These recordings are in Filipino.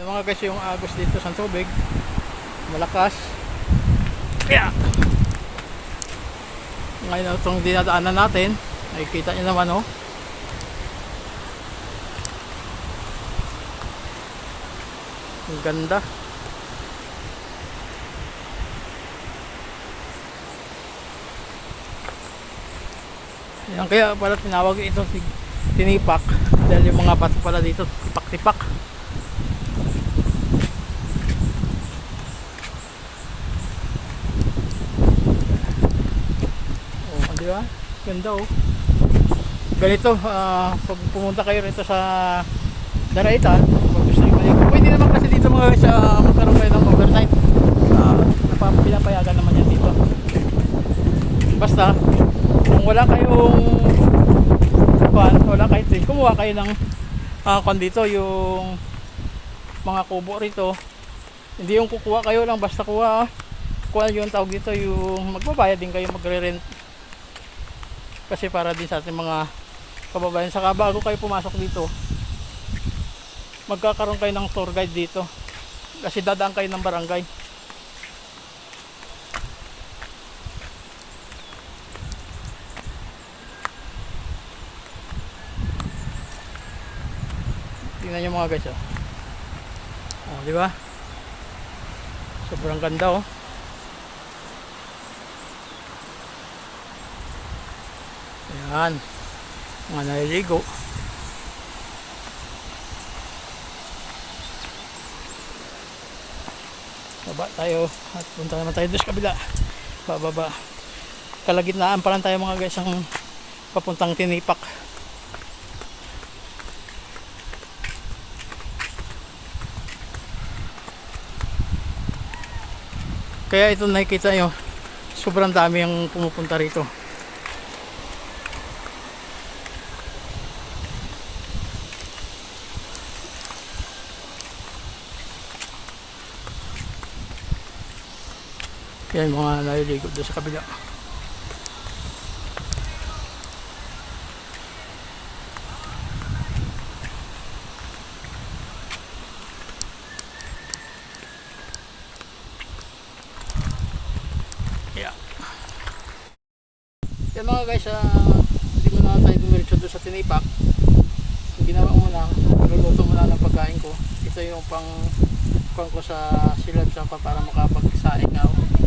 Yung mga guys yung agos dito sa tubig. Malakas. Kaya! Ngayon itong dinadaanan natin nakikita nyo naman oh. Ang ganda. Yan kaya pala tinawag ito tinipak dahil yung mga bato pala dito tipak-tipak Oh, di ba? Ganda oh. Ganito, ah, pag pumunta kayo rito sa Daraitan, pag gusto nyo maligo, pwede naman kasi dito mga guys, ah, magkaroon kayo ng overnight. Uh, pinapayagan naman yan dito. Basta, kung wala kayong kuhan, wala kayong train, kumuha kayo ng uh, kung dito, yung mga kubo rito. Hindi yung kukuha kayo lang, basta kuha, kuha yung tawag dito, yung magbabayad din kayo magre-rent kasi para din sa ating mga kababayan saka bago kayo pumasok dito magkakaroon kayo ng tour guide dito. Kasi dadaan kayo ng barangay. Tingnan nyo mga guys oh. oh di ba? Sobrang ganda oh Ayan. Mga naliligo. Baba tayo at punta naman tayo doon sa kabila. Bababa. Kalagitnaan pa lang tayo mga guys ang papuntang tinipak. Kaya ito nakikita nyo, sobrang dami ang pumupunta rito. Yan mga naliligo doon sa kabila. Yeah. Yan mga guys, ah, hindi mo na tayo dumiretso doon sa tinipak. Ang ginawa ko na, luluto mo na ng pagkain ko. Ito yung pang pang ko sa silab sa para makapagsaing ako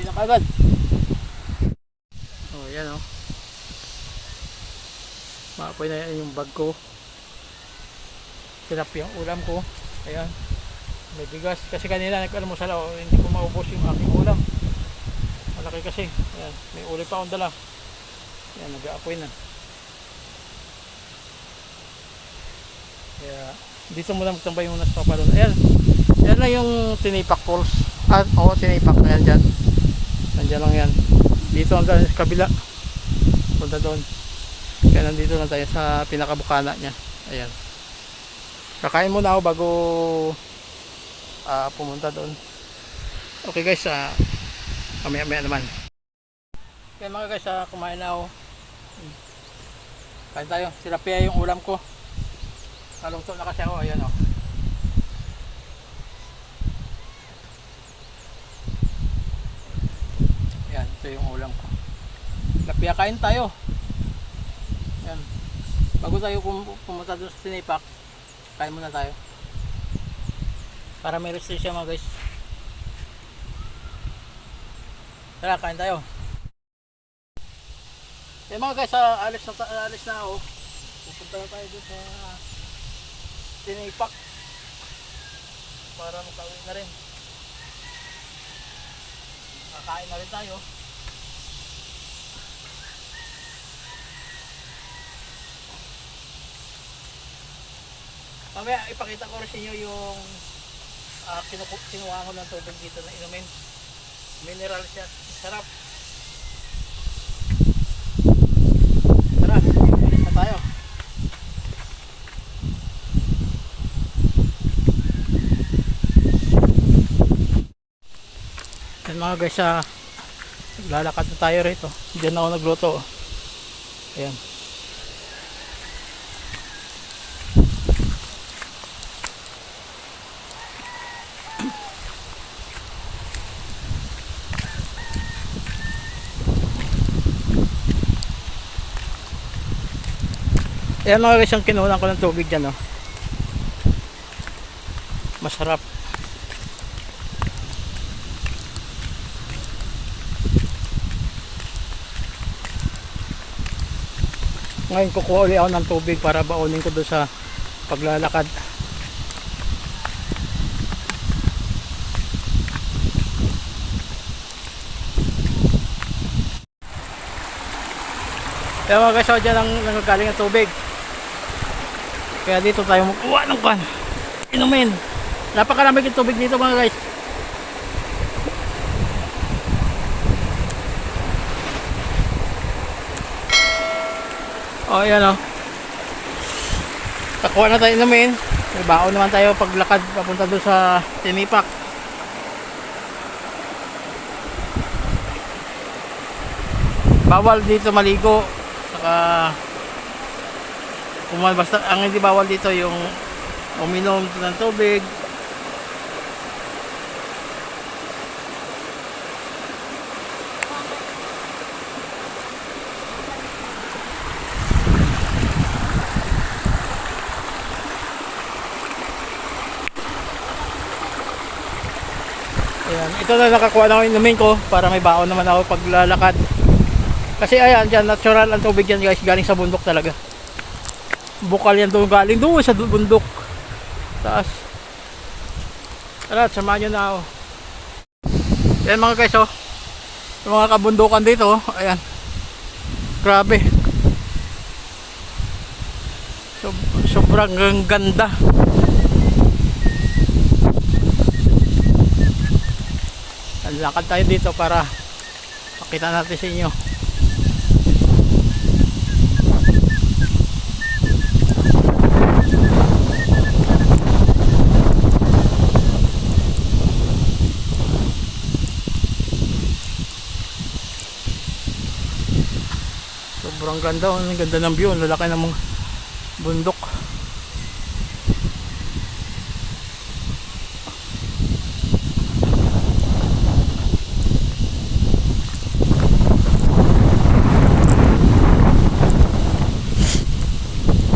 na kagad. Oh, yan oh. Maapoy na yan yung bag ko. Sinap yung ulam ko. Ayan. May bigas. Kasi kanina nag-almusal ako. Hindi ko maubos yung aking ulam. Malaki kasi. Ayan. May uli pa akong dala. Ayan. Nag-aapoy na. Kaya dito muna magtambay muna sa papalon. Ayan. Ayan lang yung tinipak falls. Ah, oo, tinipak na yan dyan. Nandiyan lang yan. Dito ang kabila. Punta doon. Kaya nandito lang tayo sa pinakabukana niya. Ayan. Kakain muna ako bago ah, pumunta doon. Okay guys, ah, mamaya maya naman. Kaya mga guys, ah, kumain na ako. Hmm. Kain tayo. Tilapia yung ulam ko. Naluto na kasi ako. Ayan o. Ayan, ito yung ulam ko. Tilapia kain tayo. Ayan. Bago tayo pum- pumunta doon sa Tinipak, kain muna tayo. Para may restriction mga guys. Tara, kain tayo. Eh mga guys, ah, alis na, alis na ako. Pupunta na tayo doon sa Tinipak. Para makauwi na rin. Kakain na rin tayo. Mamaya ipakita ko rin sa inyo yung uh, kinuha ko ng tubig dito na inumin. Mineral siya. Sarap. Tara, alis na tayo. Yan mga guys, ah, lalakad na tayo rito. Diyan ako nagluto. Ayan. Ayan mga guys, ang kinuha ko ng tubig dyan, oh. Masarap. Ngayon kukuha ulit ako ng tubig para baunin ko doon sa paglalakad. Kaya mga oh, dyan ang nangagaling ang tubig. Kaya dito tayo magkuha ng kwan. Inumin. Napakalamig yung tubig dito mga guys. Oh, ayan oh. Takuha na tayo inumin. May baon naman tayo paglakad papunta doon sa Tinipak. Bawal dito maligo. Saka kumal basta ang hindi bawal dito yung uminom ng tubig. Ayan, ito na nakakuha na ako inumin ko para may baon naman ako paglalakad. Kasi ayan, dyan, natural ang tubig yan guys, galing sa bundok talaga. Bukal yan doon, galing doon sa bundok. Taas. Tara, samahan nyo na ako. Yan mga guys, oh. Yung mga kabundukan dito, oh. ayan. Grabe. Sob- sobrang ganda. Lakad tayo dito para makita natin sa inyo. Sobrang ganda, oh. ang ganda ng view, lalaki ng mga bundok.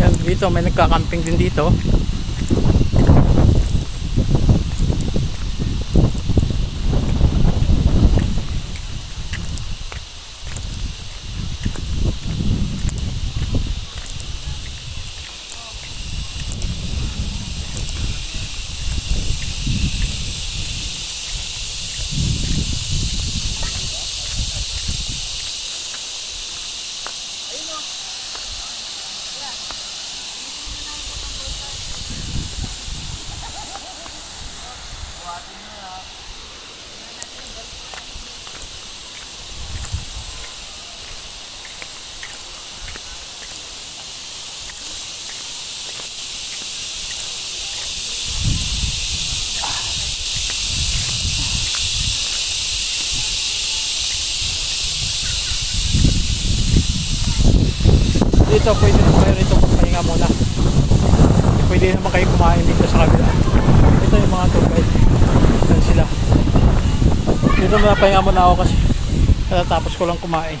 Yan, dito may nagka-camping din dito. Rito, pwede naman kayo rito magpahinga muna. Pwede naman kayo kumain dito sa kabila. Ito yung mga tour guide. Sila. Dito muna pahinga muna ako kasi Tapos ko lang kumain.